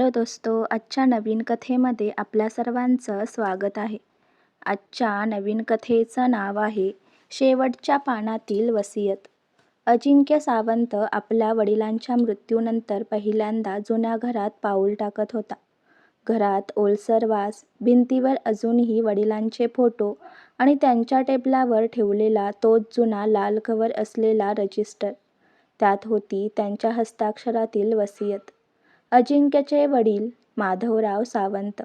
Hello दोस्तो आजच्या नवीन कथेमध्ये आपल्या सर्वांचं स्वागत आहे. आजच्या नवीन कथेचं नाव आहे शेवटच्या पानातील वसियत. अजिंक्य सावंत आपल्या वडिलांच्या मृत्यूनंतर पहिल्यांदा जुन्या घरात पाऊल टाकत होता. घरात ओलसर वास भिंतीवर अजूनही वडिलांचे फोटो आणि त्यांच्या टेबलावर ठेवलेला तोच जुना लाल कवर असलेला रजिस्टर. त्यात होती त्यांच्या हस्ताक्षरातील वसियत. अजिंक्यचे वडील माधवराव सावंत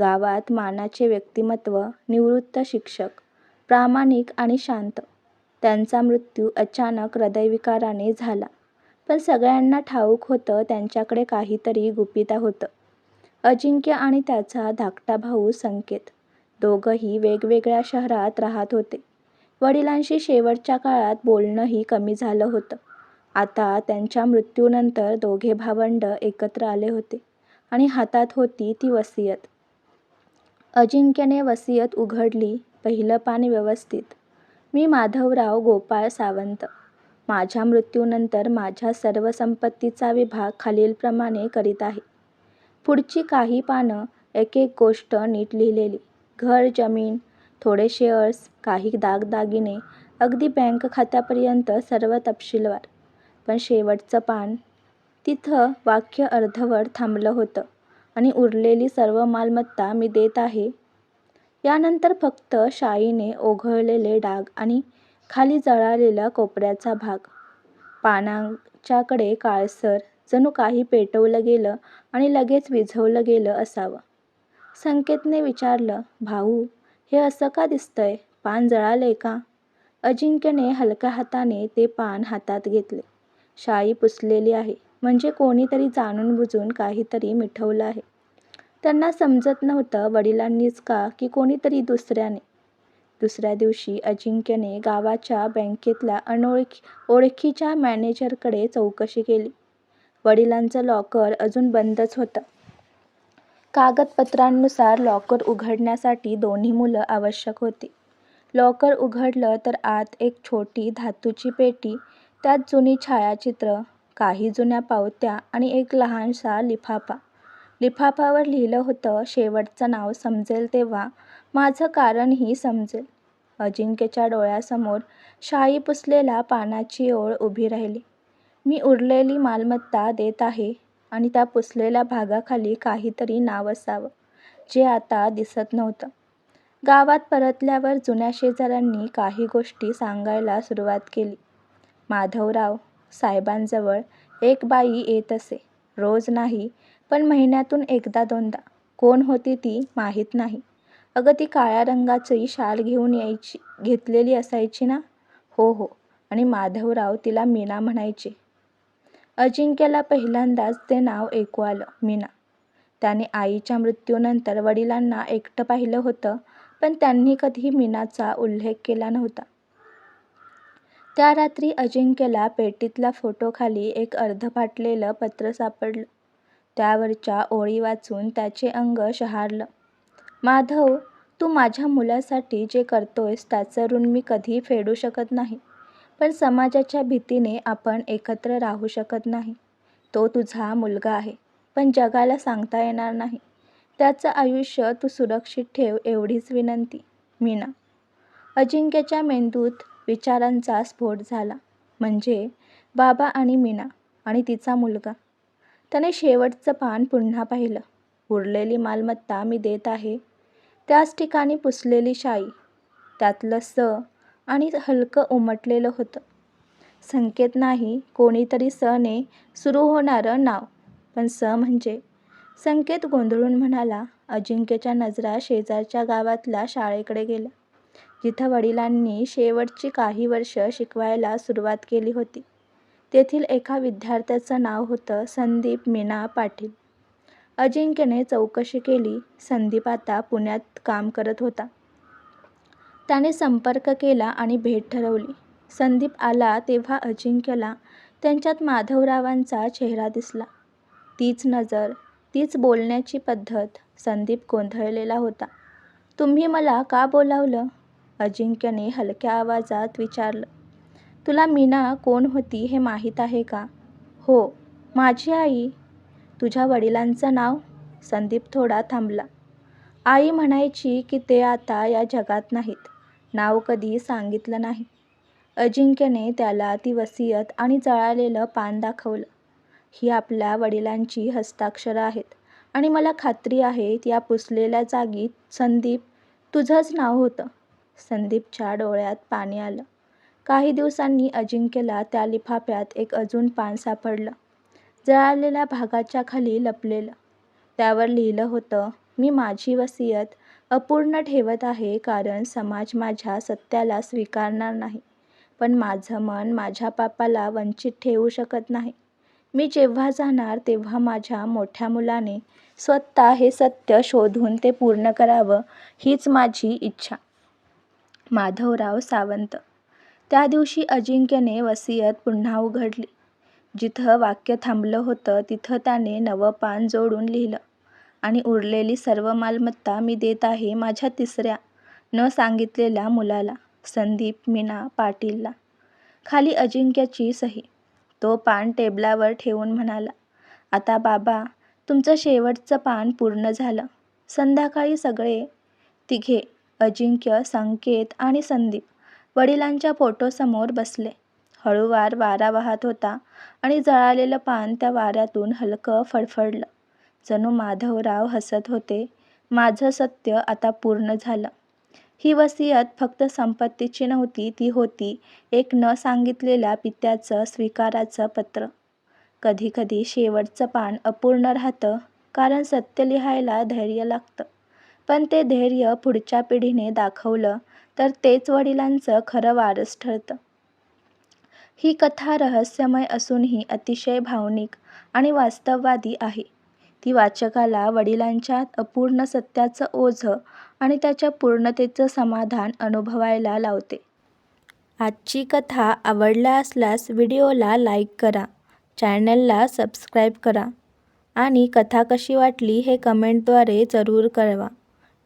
गावात मानाचे व्यक्तिमत्व निवृत्त शिक्षक प्रामाणिक आणि शांत. त्यांचा मृत्यू अचानक हृदयविकाराने झाला. पण सगळ्यांना ठाऊक होतं त्यांच्याकडे काहीतरी गुपित होतं. अजिंक्य आणि त्याचा धाकटा भाऊ संकेत. दोघंही वेगवेगळ्या शहरात राहत होते. वडिलांशी शेवटच्या काळात बोलणंही कमी झालं होतं. आता त्यांच्या मृत्यूनंतर दोघे भावंड एकत्र आले होते आणि हातात होती ती वसियत. अजिंक्यने वसियत उघडली पहिलं पान व्यवस्थित. मी माधवराव गोपाळ सावंत. माझ्या मृत्यूनंतर माझ्या सर्व संपत्तीचा विभाग खालीलप्रमाणे करीत आहे. पुढची काही पानं एक एक गोष्ट नीट लिहिलेली. घर जमीन थोडे शेअर्स काही दागदागिने अगदी बँक खात्यापर्यंत सर्व तपशीलवार. पण शेवटचं पान. तिथं वाक्य अर्धवट थांबलं होतं आणि उरलेली सर्व मालमत्ता मी देत आहे. यानंतर फक्त शाईने ओघळलेले डाग आणि खाली जळालेला कोपऱ्याचा भाग. पानांच्याकडे काळसर जणू काही पेटवलं गेलं आणि लगेच विझवलं गेलं असावं. संकेतने विचारलं भाऊ हे असं का दिसतंय? पान जळालंय का? अजिंक्यने हलक्या हाताने ते पान हातात घेतले. शाई पुसलेली आहे. म्हणजे कोणीतरी जाणून बुजून काहीतरी मिठवलं आहे. त्यांना समजत नव्हतं वडिलांनीच का की कोणीतरी दुसऱ्याने. दुसऱ्या दिवशी अजिंक्यने गावाच्या बँकेतल्या अनोळखी ओळखीच्या मॅनेजरकडे चौकशी केली. वडिलांचं लॉकर अजून बंदच होतं. कागदपत्रांनुसार लॉकर उघडण्यासाठी दोन्ही मुलं आवश्यक होती. लॉकर उघडलं तर आत एक छोटी धातूची पेटी त्यात जुनी छायाचित्र काही जुन्या पावत्या आणि एक लहानसा लिफाफा. लिफाफावर लिहिलं होतं शेवटचं नाव समजेल तेव्हा माझं कारणही समजेल. अजिंक्यच्या डोळ्यासमोर शाई पुसलेल्या पानाची ओळ उभी राहिली. मी उरलेली मालमत्ता देत आहे आणि त्या पुसलेल्या भागाखाली काहीतरी नाव असावं जे आता दिसत नव्हतं. गावात परतल्यावर जुन्या शेजाऱ्यांनी काही गोष्टी सांगायला सुरुवात केली. माधवराव साहेबांजवळ एक बाई येत असे. रोज नाही पण महिन्यातून एकदा दोनदा. कोण होती ती माहीत नाही. अगं ती काळ्या रंगाची शाल घेऊन यायची घेतलेली असायची ना? हो हो. आणि माधवराव तिला मीना म्हणायचे. अजिंक्यला पहिल्यांदाच ते नाव ऐकू आलं मीना. त्याने आईच्या मृत्यूनंतर वडिलांना एकटं पाहिलं होतं पण त्यांनी कधी मीनाचा उल्लेख केला नव्हता. त्या रात्री अजिंक्यला पेटीतल्या फोटोखाली एक अर्धफाटलेलं पत्र सापडलं. त्यावरच्या ओळी वाचून त्याचे अंग शहारलं. माधव तू माझ्या मुलासाठी जे करतोयस त्याचं ऋण मी कधी फेडू शकत नाही. पण समाजाच्या भीतीने आपण एकत्र राहू शकत नाही. तो तुझा मुलगा आहे पण जगाला सांगता येणार नाही. त्याचं आयुष्य तू सुरक्षित ठेव एवढीच विनंती मीना अजिंक्यच्या मेंदूत विचारांचा स्फोट झाला. म्हणजे बाबा आणि मीना आणि तिचा मुलगा. त्याने शेवटचं पान पुन्हा पाहिलं. उरलेली मालमत्ता मी देत आहे. त्याच ठिकाणी पुसलेली शाई. त्यातलं स आणि हलकं उमटलेलं होतं. संकेत नाही कोणीतरी सने सुरू होणारं नाव. पण स म्हणजे. संकेत गोंधळून म्हणाला अजिंक्यच्या नजरा शेजारच्या गावातल्या शाळेकडे गेला. जिथं वडिलांनी शेवटची काही वर्ष शिकवायला सुरुवात केली होती. तेथील एका विद्यार्थ्याचं नाव होतं संदीप मीना पाटील. अजिंक्यने चौकशी केली. संदीप आता पुण्यात काम करत होता. त्याने संपर्क केला आणि भेट ठरवली. संदीप आला तेव्हा अजिंक्यला त्यांच्यात माधवरावांचा चेहरा दिसला. तीच नजर तीच बोलण्याची पद्धत संदीप गोंधळलेला होता. तुम्ही मला का बोलावलं? अजिंक्यने हलक्या आवाजात विचारलं तुला मीना कोण होती हे माहीत आहे का? हो माझी आई. तुझ्या वडिलांचं नाव? संदीप थोडा थांबला. आई म्हणायची की ते आता या जगात नाहीत नाव कधी सांगितलं नाही. अजिंक्यने त्याला ती वसियत आणि जळालेलं पान दाखवलं. ही आपल्या वडिलांची हस्ताक्षरं आहेत आणि मला खात्री आहे या पुसलेल्या जागी संदीप तुझंच नाव होतं. संदीपच्या डोळ्यात पाणी आलं. काही दिवसांनी अजिंक्यला त्या लिफाफ्यात एक अजून पान सापडलं. जळालेल्या भागाच्या खाली लपलेलं. त्यावर लिहिलं होतं मी माझी वसियत अपूर्ण ठेवत आहे कारण समाज माझ्या सत्याला स्वीकारणार नाही. पण माझं मन माझ्या पापाला वंचित ठेवू शकत नाही. मी जेव्हा जाणार तेव्हा माझ्या मोठ्या मुलाने स्वतः हे सत्य शोधून ते पूर्ण करावं हीच माझी इच्छा. माधवराव सावंत. त्या दिवशी अजिंक्यने वसियत पुन्हा उघडली. जिथं वाक्य थांबलं होतं तिथं त्याने नवं पान जोडून लिहिलं. आणि उरलेली सर्व मालमत्ता मी देत आहे माझ्या तिसऱ्या न सांगितलेल्या मुलाला संदीप मीना पाटीलला. खाली अजिंक्यची सही. तो पान टेबलावर ठेवून म्हणाला आता बाबा तुमचं शेवटचं पान पूर्ण झालं. संध्याकाळी सगळे तिघे अजिंक्य संकेत आणि संदीप वडिलांच्या फोटोसमोर बसले. हळूवार वारा वाहत होता आणि जळालेलं पान त्या वाऱ्यातून हलकं फडफडलं. जणू माधवराव हसत होते. माझं सत्य आता पूर्ण झालं. ही वसियत फक्त संपत्तीची नव्हती ती होती एक न सांगितलेल्या पित्याचं स्वीकाराचं पत्र. कधीकधी शेवटचं पान अपूर्ण राहतं कारण सत्य लिहायला धैर्य लागतं. पण ते धैर्य पुढच्या पिढीने दाखवलं तर तेच वडिलांचं खरं वारस ठरतं. ही कथा रहस्यमय असूनही अतिशय भावनिक आणि वास्तववादी आहे. ती वाचकाला वडिलांच्या अपूर्ण सत्याचं ओझं आणि त्याच्या पूर्णतेचं समाधान अनुभवायला लावते. आजची कथा आवडला असल्यास व्हिडिओला लाईक करा चॅनलला सबस्क्राईब करा आणि कथा कशी वाटली हे कमेंटद्वारे जरूर कळवा.